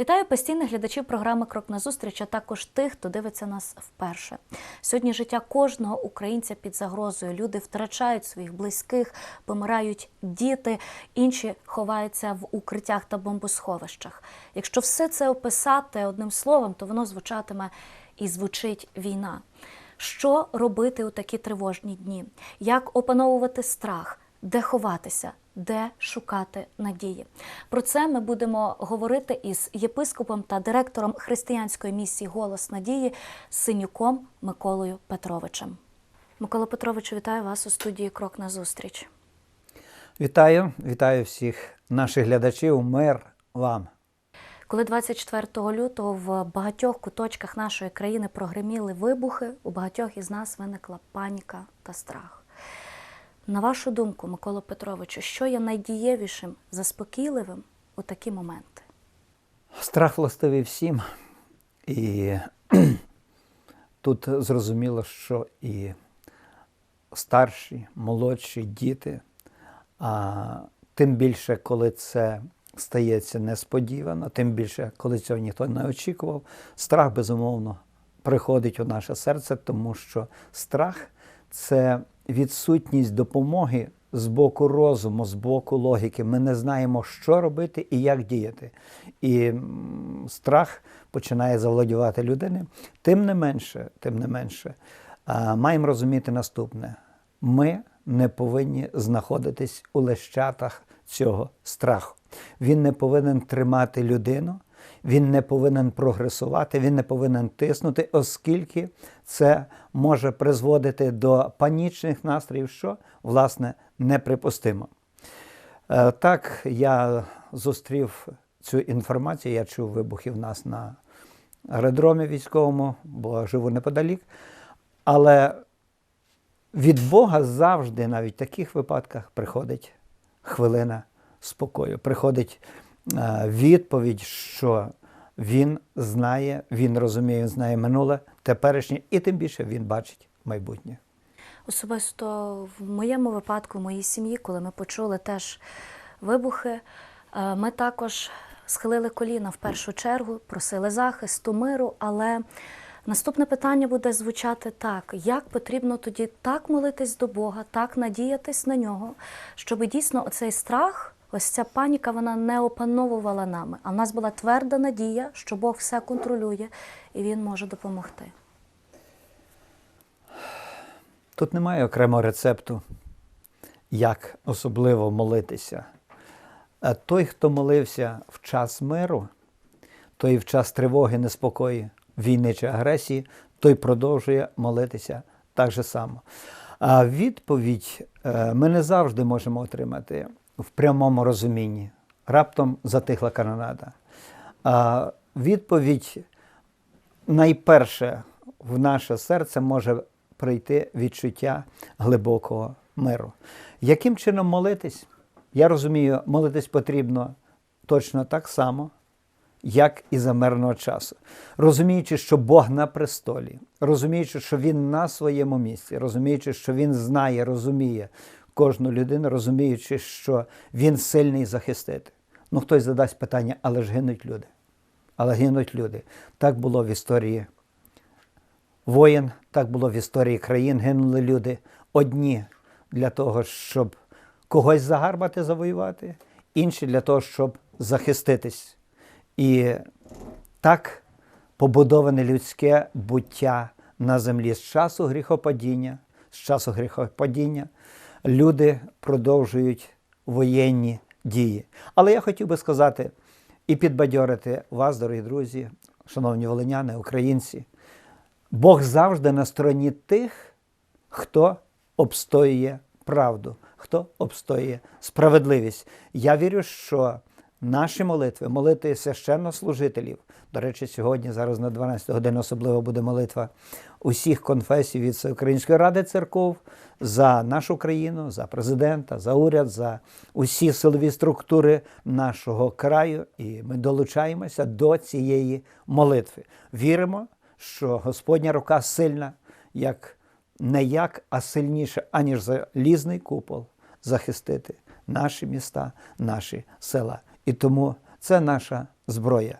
Вітаю постійних глядачів програми Крок на зустріч, а також тих, хто дивиться нас вперше. Сьогодні життя кожного українця під загрозою. Люди втрачають своїх близьких, помирають діти, інші ховаються в укриттях та бомбосховищах. Якщо все це описати одним словом, то воно звучатиме і звучить війна. Що робити у такі тривожні дні? Як опановувати страх? Де ховатися, де шукати надії? Про це ми будемо говорити із єпископом та директором християнської місії Голос надії Синюком Миколою Петровичем. Микола Петровичу, вітаю вас у студії Крок на зустріч. Вітаю, вітаю всіх наших глядачів. Мир вам. Коли 24 лютого в багатьох куточках нашої країни прогреміли вибухи, у багатьох із нас виникла паніка та страх. На вашу думку, Микола Петровичу, що є найдієвішим, заспокійливим у такі моменти? Страх властивий всім. І тут зрозуміло, що і старші, молодші діти, а тим більше, коли це стається несподівано, тим більше, коли цього ніхто не очікував, страх, безумовно, приходить у наше серце, тому що страх це відсутність допомоги з боку розуму, з боку логіки. Ми не знаємо, що робити і як діяти. І страх починає завладівати людини. Тим не менше, тим не менше, маємо розуміти наступне: ми не повинні знаходитись у лещатах цього страху. Він не повинен тримати людину. Він не повинен прогресувати, він не повинен тиснути, оскільки це може призводити до панічних настроїв, що власне неприпустимо. Е, Так, я зустрів цю інформацію, я чув вибухи в нас на аеродромі військовому, бо живу неподалік. Але від Бога завжди, навіть в таких випадках, приходить хвилина спокою, приходить відповідь, що він знає, він розуміє, він знає минуле, теперішнє, і тим більше він бачить майбутнє. Особисто в моєму випадку, в моїй сім'ї, коли ми почули теж вибухи, е, ми також схилили коліна в першу чергу, просили захисту, миру, але наступне питання буде звучати так: як потрібно тоді так молитись до Бога, так надіятись на нього, щоб дійсно оцей страх. Ось ця паніка вона не опановувала нами. А в нас була тверда надія, що Бог все контролює і Він може допомогти. Тут немає окремого рецепту, як особливо молитися. А той, хто молився в час миру, той в час тривоги, неспокої, війни чи агресії, той продовжує молитися так же само. А відповідь е, ми не завжди можемо отримати в прямому розумінні. Раптом затихла канонада. А відповідь найперше в наше серце може прийти відчуття глибокого миру. Яким чином молитись? Я розумію, молитись потрібно точно так само, як і за мирного часу. Розуміючи, що Бог на престолі, розуміючи, що Він на своєму місці, розуміючи, що Він знає, розуміє кожну людину, розуміючи, що Він сильний захистити. Ну, хтось задасть питання, але ж гинуть люди. Але гинуть люди. Так було в історії воїн, так було в історії країн, гинули люди одні для того, щоб когось загарбати, завоювати, інші для того, щоб захиститись. І так побудоване людське буття на землі з часу гріхопадіння, з часу гріхопадіння люди продовжують воєнні дії. Але я хотів би сказати і підбадьорити вас, дорогі друзі, шановні волиняни, українці. Бог завжди на стороні тих, хто обстоює правду, хто обстоює справедливість. Я вірю, що наші молитви, молитви священнослужителів, до речі, сьогодні, зараз на 12 годину особливо буде молитва усіх конфесій від Всеукраїнської ради церков за нашу країну, за президента, за уряд, за усі силові структури нашого краю. І ми долучаємося до цієї молитви. Віримо, що Господня рука сильна, як не як, а сильніше, аніж залізний купол захистити наші міста, наші села. І тому це наша зброя.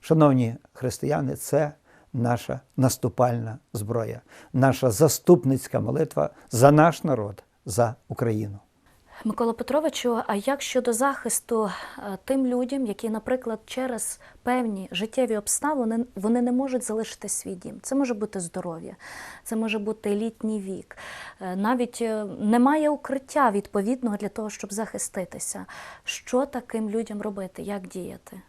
Шановні християни, це наша наступальна зброя, наша заступницька молитва за наш народ, за Україну. Микола Петровичу, а як щодо захисту е, тим людям, які, наприклад, через певні життєві обставини вони не можуть залишити свій дім? Це може бути здоров'я, це може бути літній вік. Е, Навіть е, немає укриття відповідного для того, щоб захиститися. Що таким людям робити? Як діяти?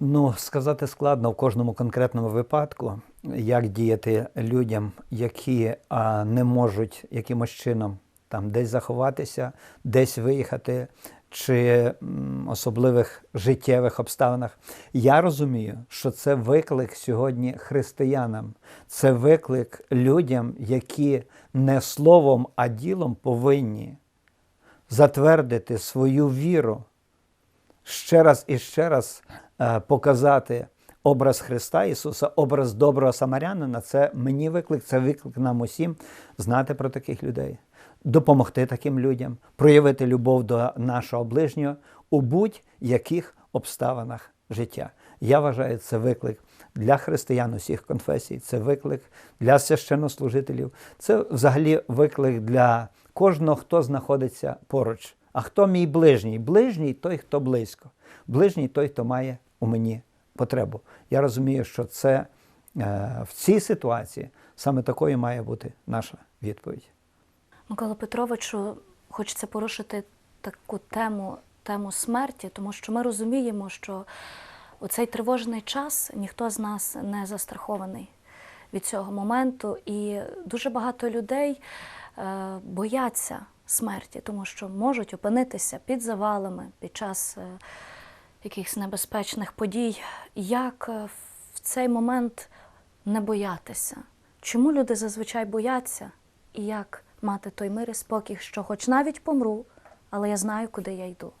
Ну, сказати складно в кожному конкретному випадку, як діяти людям, які а, не можуть якимось чином там десь заховатися, десь виїхати, чи особливих життєвих обставинах. Я розумію, що це виклик сьогодні християнам, це виклик людям, які не словом, а ділом повинні затвердити свою віру. Ще раз і ще раз е, показати образ Христа Ісуса, образ доброго самарянина, це мені виклик, це виклик нам усім знати про таких людей, допомогти таким людям, проявити любов до нашого ближнього у будь-яких обставинах життя. Я вважаю, це виклик для християн усіх конфесій, це виклик для священнослужителів, це взагалі виклик для кожного, хто знаходиться поруч. А хто мій ближній? Ближній той, хто близько. Ближній той, хто має у мені потребу. Я розумію, що це е, в цій ситуації саме такою має бути наша відповідь. Микола Петровичу, хочеться порушити таку тему, тему смерті, тому що ми розуміємо, що у цей тривожний час ніхто з нас не застрахований від цього моменту, і дуже багато людей е, бояться смерті, тому що можуть опинитися під завалами під час е, якихось небезпечних подій. Як е, в цей момент не боятися? Чому люди зазвичай бояться? І як мати той мир і спокій, що хоч навіть помру, але я знаю, куди я йду.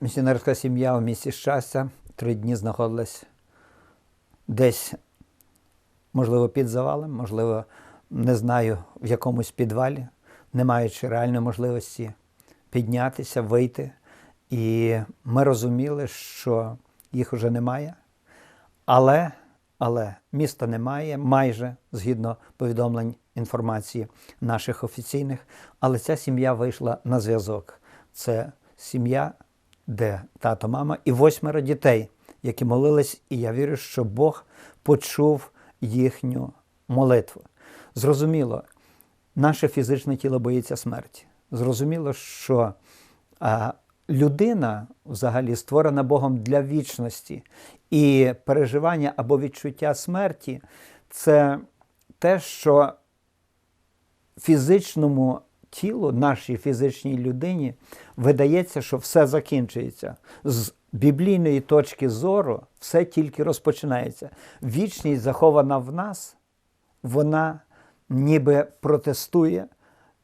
Місіонерська сім'я у місті щастя три дні знаходилась десь, можливо, під завалом, можливо, не знаю, в якомусь підвалі, не маючи реальної можливості піднятися, вийти. І ми розуміли, що їх вже немає. Але, але міста немає, майже згідно повідомлень інформації наших офіційних. Але ця сім'я вийшла на зв'язок. Це сім'я, де тато, мама і восьмеро дітей, які молились, і я вірю, що Бог почув їхню молитву. Зрозуміло, наше фізичне тіло боїться смерті. Зрозуміло, що людина взагалі створена Богом для вічності, і переживання або відчуття смерті це те, що фізичному тілу, нашій фізичній людині, видається, що все закінчується. З біблійної точки зору все тільки розпочинається. Вічність захована в нас, вона ніби протестує,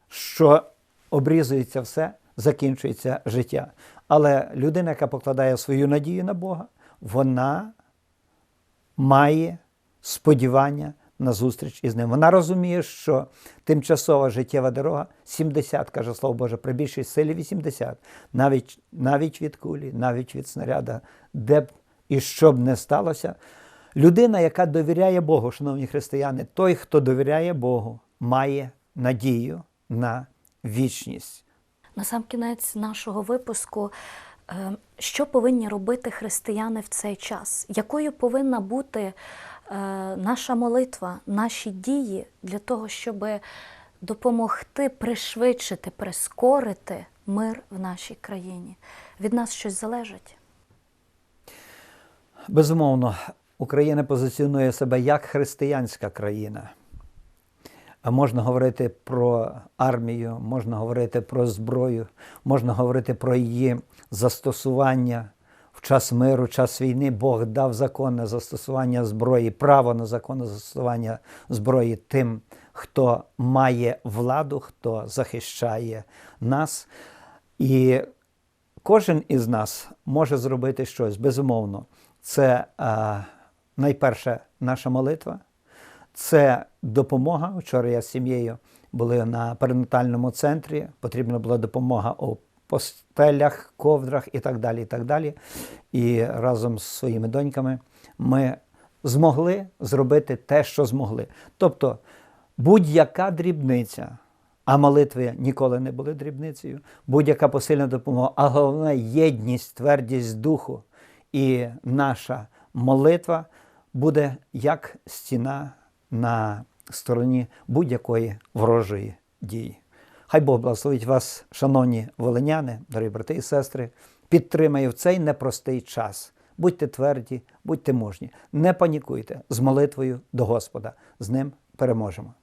що обрізується все, закінчується життя. Але людина, яка покладає свою надію на Бога, вона має сподівання на зустріч із ним. Вона розуміє, що тимчасова життєва дорога 70, каже Слово Боже, при більшій силі 80, навіть, навіть від кулі, навіть від снаряда, де б і що б не сталося. Людина, яка довіряє Богу, шановні християни, той, хто довіряє Богу, має надію на вічність. На сам кінець нашого випуску, е, що повинні робити християни в цей час? Якою повинна бути е, наша молитва, наші дії для того, щоб допомогти пришвидшити, прискорити мир в нашій країні? Від нас щось залежить? Безумовно, Україна позиціонує себе як християнська країна. Можна говорити про армію, можна говорити про зброю, можна говорити про її застосування в час миру, час війни. Бог дав законне застосування зброї, право на законне застосування зброї тим, хто має владу, хто захищає нас. І кожен із нас може зробити щось, безумовно. Це а, найперше наша молитва, це допомога. Вчора я з сім'єю були на перинатальному центрі. Потрібна була допомога у постелях, ковдрах і так далі. І так далі. І разом з своїми доньками ми змогли зробити те, що змогли. Тобто будь-яка дрібниця, а молитви ніколи не були дрібницею, будь-яка посильна допомога, а головне єдність, твердість духу і наша молитва буде як стіна на стороні будь-якої ворожої дії. Хай Бог благословить вас, шановні волиняни, дорогі брати і сестри, підтримає в цей непростий час. Будьте тверді, будьте мужні, не панікуйте з молитвою до Господа. З ним переможемо.